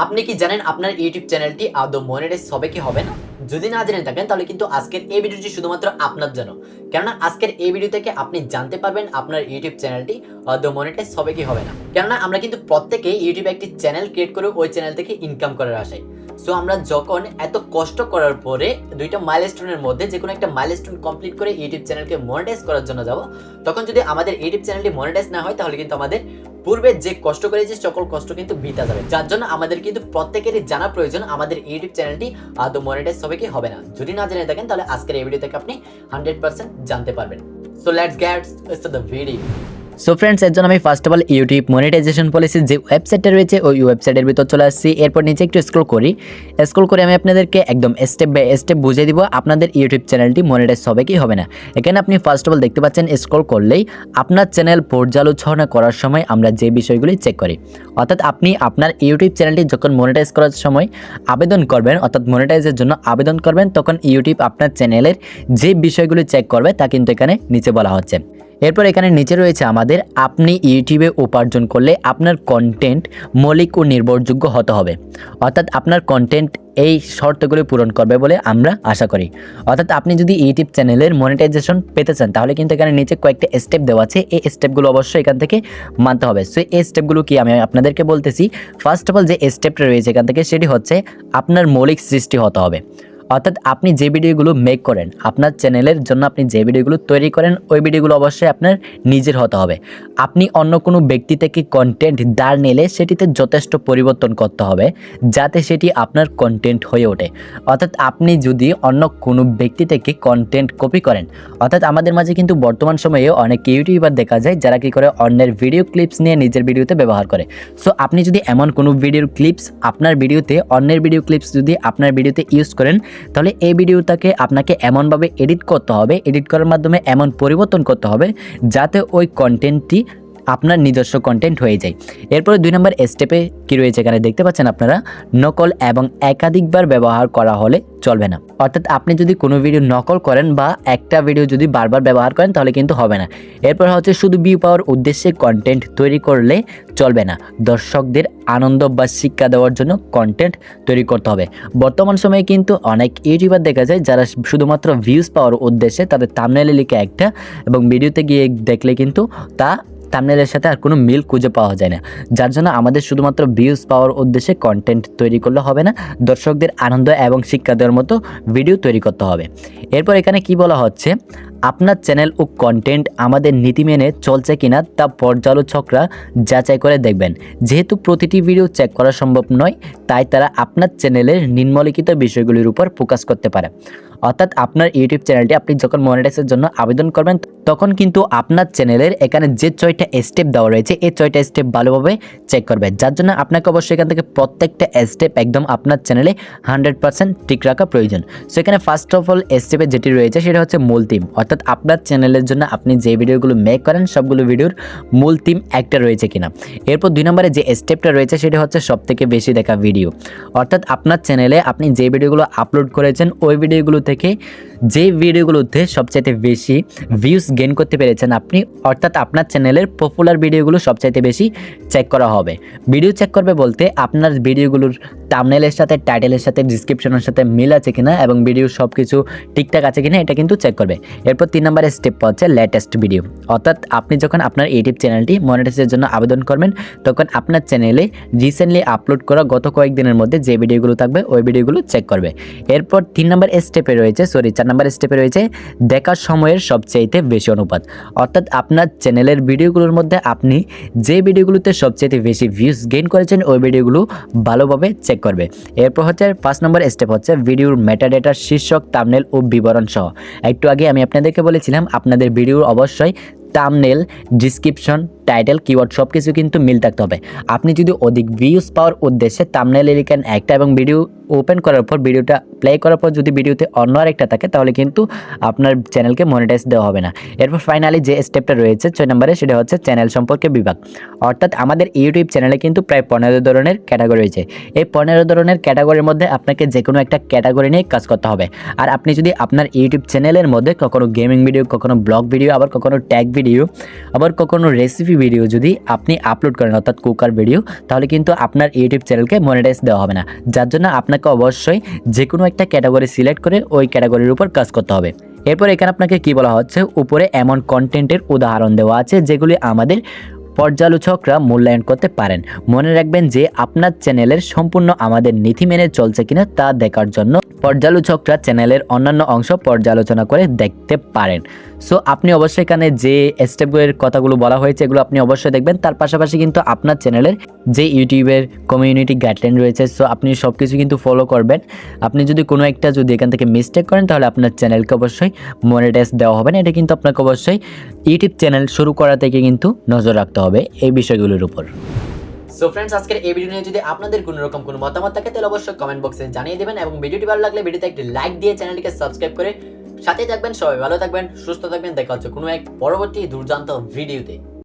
আপনি কি জানেন আপনার ইউটিউব চ্যানেলটি আদৌ মনিটাইজ হবে কি হবে না? যদি না জেনে থাকেন, তাহলে কিন্তু আজকের এই ভিডিওটি শুধুমাত্র আপনার জন্য। কেননা, আজকের এই ভিডিও থেকে আপনি জানতে পারবেন আপনার ইউটিউব চ্যানেলটি আদৌ মনিটাইজ হবে কি হবে না। কেননা, আমরা কিন্তু প্রত্যেকেই ইউটিউবে একটি চ্যানেল ক্রিয়েট করে ওই চ্যানেল থেকে ইনকাম করার আশায়। সো আমরা যখন এত কষ্ট করার পরে দুইটা মাইলস্টোনের মধ্যে যে কোনো একটা মাইলস্টোন কমপ্লিট করে ইউটিউব চ্যানেলকে মনিটাইজ করার জন্য যাব, তখন যদি আমাদের ইউটিউব চ্যানেলটি মনিটাইজ না হয়, তাহলে কিন্তু আমাদের পূর্বে যে কষ্ট করেছি সকল কষ্ট কিন্তু বিতা যাবে যার জন্য আমাদের কিন্তু প্রত্যেকেরই জানা প্রয়োজন, আমাদের ইউটিউব চ্যানেলটি আদৌ মনিটাইজ হবে কি হবে না। যদি না জেনে থাকেন, তাহলে আজকের এই ভিডিও থেকে আপনি হান্ড্রেড পার্সেন্ট জানতে পারবেন। So let's get the video so friends এর জন্য আমি first of all YouTube monetization policy যে ওয়েবসাইটটা রয়েছে, ওই ওয়েবসাইটের ভিতর চলে আসছি। এরপর নিচে একটু স্ক্রল করি। স্ক্রল করে আমি আপনাদেরকে একদম স্টেপ বাই স্টেপ বুঝিয়ে দিব আপনাদের ইউটিউব চ্যানেলটি মনিটাইজ হবে কি হবে না। এখানে আপনি ফার্স্ট অফ অল দেখতে পাচ্ছেন স্ক্রল করলেই আপনার চ্যানেল পর্যালোচনা করার সময় আমরা যে বিষয়গুলি চেক করি। অর্থাৎ আপনি আপনার ইউটিউব চ্যানেলটি যখন মনিটাইজ করার সময় আবেদন করবেন, অর্থাৎ মনিটাইজের জন্য আবেদন করবেন, তখন ইউটিউব আপনার চ্যানেলের যে বিষয়গুলি চেক করবে তা কিন্তু এখানে নিচে বলা হচ্ছে। এরপর এখানে নিচে রয়েছে আমাদের, আপনি ইউটিউবে উপার্জন করলে আপনার কন্টেন্ট মৌলিক ও নির্ভরযোগ্য হতে হবে। অর্থাৎ আপনার কন্টেন্ট এই শর্তগুলি পূরণ করবে বলে আমরা আশা করি। অর্থাৎ আপনি যদি ইউটিউব চ্যানেলের মনিটাইজেশন পেতে চান, তাহলে কিন্তু এখানে নিচে কয়েকটা স্টেপ দেওয়া আছে। এই স্টেপগুলো অবশ্যই এখান থেকে মানতে হবে। সো, এই স্টেপগুলো কি আমি আপনাদেরকে বলতেছি? ফার্স্ট অফ অল যে স্টেপটা রয়েছে এখান থেকে, সেটি হচ্ছে আপনার মৌলিক সৃষ্টি হতে হবে। অর্থাৎ আপনি যে ভিডিওগুলো মেক করেন, আপনার চ্যানেলের জন্য আপনি যে ভিডিওগুলো তৈরি করেন, ওই ভিডিওগুলো অবশ্যই আপনার নিজের হতে হবে। আপনি অন্য কোনো ব্যক্তি থেকে কন্টেন্ট দাঁড় নিলে সেটিতে যথেষ্ট পরিবর্তন করতে হবে, যাতে সেটি আপনার কন্টেন্ট হয়ে ওঠে। অর্থাৎ আপনি যদি অন্য কোনো ব্যক্তি থেকে কন্টেন্ট কপি করেন, অর্থাৎ আমাদের মাঝে কিন্তু বর্তমান সময়ে অনেক ইউটিউবার দেখা যায়, যারা কি করে অন্যের ভিডিও ক্লিপস নিয়ে নিজের ভিডিওতে ব্যবহার করে। সো আপনি যদি এমন কোনো ভিডিওর ক্লিপস আপনার ভিডিওতে অন্যের ভিডিও ক্লিপস যদি আপনার ভিডিওতে ইউজ করেন তাহলে এই ভিডিওটাকে আপনাকে এমনভাবে এডিট করতে হবে এডিট করার মাধ্যমে এমন পরিবর্তন করতে হবে, যাতে ওই কন্টেন্টটি আপনার নিজস্ব কন্টেন্ট হয়ে যায়। এরপরে দুই নম্বর স্টেপে কি রয়েছে এখানে দেখতে পাচ্ছেন আপনারা? নকল এবং একাধিকবার ব্যবহার করা হলে চলবে না। অর্থাৎ আপনি যদি কোনো ভিডিও নকল করেন বা একটা ভিডিও যদি বারবার ব্যবহার করেন তাহলে কিন্তু হবে না। এরপর হচ্ছে শুধু ভিউ পাওয়ার উদ্দেশ্যে কন্টেন্ট তৈরি করলে চলবে না। দর্শকদের আনন্দ বা শিক্ষা দেওয়ার জন্য কন্টেন্ট তৈরি করতে হবে। বর্তমান সময়ে কিন্তু অনেক ইউটিউবার দেখা যায় যারা শুধুমাত্র ভিউজ পাওয়ার উদ্দেশ্যে তাদের তামনেলে লিখে একটা এবং ভিডিওতে গিয়ে দেখলে কিন্তু তা থাম্বনেলের সাথে আর কোনো মিল খুঁজে পাওয়া যায় না। যার জন্য আমাদের শুধুমাত্র ভিউজ পাওয়ার উদ্দেশ্যে কন্টেন্ট তৈরি করলে হবে না, দর্শকদের আনন্দ এবং শিক্ষা দেওয়ার মতো ভিডিও তৈরি করতে হবে। এরপর এখানে কি বলা হচ্ছে? আপনার চ্যানেল ও কন্টেন্ট আমাদের নীতি মেনে চলছে কিনা তা পর্যালোচকরা যাচাই করে দেখবেন। যেহেতু প্রতিটি ভিডিও চেক করা সম্ভব নয়, তাই তারা আপনার চ্যানেলের নিম্নলিখিত বিষয়গুলির উপর ফোকাস করতে পারে। অর্থাৎ আপনার ইউটিউব চ্যানেলটি আপনি যখন মনিটাইজের জন্য আবেদন করবেন, তখন কিন্তু আপনার চ্যানেলের এখানে যে ছয়টা স্টেপ দেওয়া রয়েছে, এই ছয়টা স্টেপ ভালোভাবে চেক করবে যার জন্য আপনাকে অবশ্যই এখান থেকে প্রত্যেকটা স্টেপ একদম আপনার চ্যানেলে হান্ড্রেড পার্সেন্ট ঠিক রাখা প্রয়োজন। সো এখানে ফার্স্ট অফ অল স্টেপে যেটি রয়েছে, সেটা হচ্ছে মূল থিম অর্থাৎ আপনার চ্যানেলের জন্য আপনি যে ভিডিওগুলো মেক করেন, সবগুলো ভিডিওর মূল থিম একটা রয়েছে কিনা। এরপর দুই নম্বরে যে স্টেপটা রয়েছে, সেটা হচ্ছে সব থেকে বেশি দেখা ভিডিও অর্থাৎ আপনার চ্যানেলে আপনি যে ভিডিওগুলো আপলোড করেছেন, ওই ভিডিওগুলো যে ভিডিওগুলোতে সবচাইতে বেশি ভিউজ গেন করতে পেরেছেন আপনি, অর্থাৎ আপনার চ্যানেলের পপুলার ভিডিওগুলো সবচাইতে বেশি চেক করা হবে। ভিডিও চেক করবে বলতে আপনার ভিডিওগুলোর টামনেলের সাথে টাইটেলের সাথে ডিসক্রিপশনের সাথে মিল আছে কিনা এবং ভিডিও সব কিছু ঠিকঠাক আছে কিনা এটা কিন্তু চেক করবে। এরপর তিন নম্বরের স্টেপ হচ্ছে লেটেস্ট ভিডিও অর্থাৎ আপনি যখন আপনার ইউটিউব চ্যানেলটি মনিটাইজের জন্য আবেদন করবেন, তখন আপনার চ্যানেলে রিসেন্টলি আপলোড করা গত কয়েকদিনের মধ্যে যে ভিডিওগুলো থাকবে, ওই ভিডিওগুলো চেক করবে। এরপর তিন নম্বর স্টেপে রয়েছে সরি চার নম্বর স্টেপে রয়েছে, দেখার সময়ের সবচাইতে বেশি অনুপাত। অর্থাৎ আপনার চ্যানেলের ভিডিওগুলোর মধ্যে আপনি যে ভিডিওগুলোতে সবচাইতে বেশি ভিউজ গেইন করেছেন, ওই ভিডিওগুলো ভালোভাবে চেক করবে। এরপর হচ্ছে পাঁচ নম্বর স্টেপ হচ্ছে ভিডিওর মেটাডেটার শীর্ষক তামনেল ও বিবরণ সহ। একটু আগে আমি আপনাদেরকে বলেছিলাম, আপনাদের ভিডিওর অবশ্যই তামনেল ডিসক্রিপশন টাইটেল কিওয়ার্ড সব কিছু কিন্তু মিল থাকতে হবে। আপনি যদি অধিক ভিউজ পাওয়ার উদ্দেশ্যে তামনেল লিখেন একটা এবং ভিডিও ওপেন করার পর ভিডিওটা প্লে করার পর যদি ভিডিওতে অন্য আরেকটা থাকে, তাহলে কিন্তু আপনার চ্যানেলকে মনিটাইজ দেওয়া হবে না। এরপর ফাইনালি যে স্টেপটা রয়েছে, ছয় নম্বরে সেটা হচ্ছে চ্যানেল সম্পর্কে বিভাগ। অর্থাৎ আমাদের ইউটিউব চ্যানেলে কিন্তু প্রায় পনেরো ধরনের ক্যাটাগরি রয়েছে। এই পনেরো ধরনের ক্যাটাগরির মধ্যে আপনাকে যে কোনো একটা ক্যাটাগরি নিয়ে কাজ করতে হবে। আর আপনি যদি আপনার ইউটিউব চ্যানেলের মধ্যে কখনো গেমিং ভিডিও কখনো ব্লগ ভিডিও আবার কখনো ট্যাগ ভিডিও আবার কখনো রেসিপি ফটোগ্রাফি ভিডিও যদি আপনি আপলোড করেন, অর্থাৎ কুকার ভিডিও, তাহলে কিন্তু আপনার ইউটিউব চ্যানেলকে মনিটাইজ দেওয়া হবে না। যার জন্য আপনাকে অবশ্যই যে কোনো একটা ক্যাটাগরি সিলেক্ট করে ওই ক্যাটাগরির উপর কাজ করতে হবে। এরপর এখানে আপনাকে কি বলা হচ্ছে? উপরে এমন কন্টেন্টের উদাহরণ দেওয়া আছে, যেগুলি আমাদের পর্যালোচকরা মূল্যায়ন করতে পারেন। মনে রাখবেন যে আপনার চ্যানেলের সম্পূর্ণ আমাদের নীতি মেনে চলছে কিনা তা দেখার জন্য পর্যালোচকরা চ্যানেলের অন্যান্য অংশ পর্যালোচনা করে দেখতে পারেন। সো আপনি অবশ্যই এখানে যে স্টেপগুলোর কথাগুলো বলা হয়েছে, এগুলো আপনি অবশ্যই দেখবেন। তার পাশাপাশি কিন্তু আপনার চ্যানেলের যে ইউটিউবের কমিউনিটি গাইডলাইন রয়েছে সো আপনি সব কিছু কিন্তু ফলো করবেন। আপনি যদি কোনো একটা যদি এখান থেকে মিস্টেক করেন, তাহলে আপনার চ্যানেলকে অবশ্যই মনিটাইজ দেওয়া হবে না। এটা কিন্তু আপনাকে অবশ্যই ইউটিউব চ্যানেল শুরু করা থেকে কিন্তু নজর রাখতে হবে এই বিষয়গুলোর উপর। সো ফ্রেন্ডস আজকের এই ভিডিও নিয়ে যদি আপনাদের কোনো রকম কোনো মতামত থাকে, তাহলে অবশ্যই কমেন্ট বক্সে জানিয়ে দেবেন এবং ভিডিওটি ভালো লাগলে ভিডিওতে একটি লাইক দিয়ে চ্যানেলটিকে সাবস্ক্রাইব করে সাথে থাকবেন। সবাই ভালো থাকবেন, সুস্থ থাকবেন। দেখা হচ্ছে কোনো এক পরবর্তী দুর্দান্ত ভিডিওতে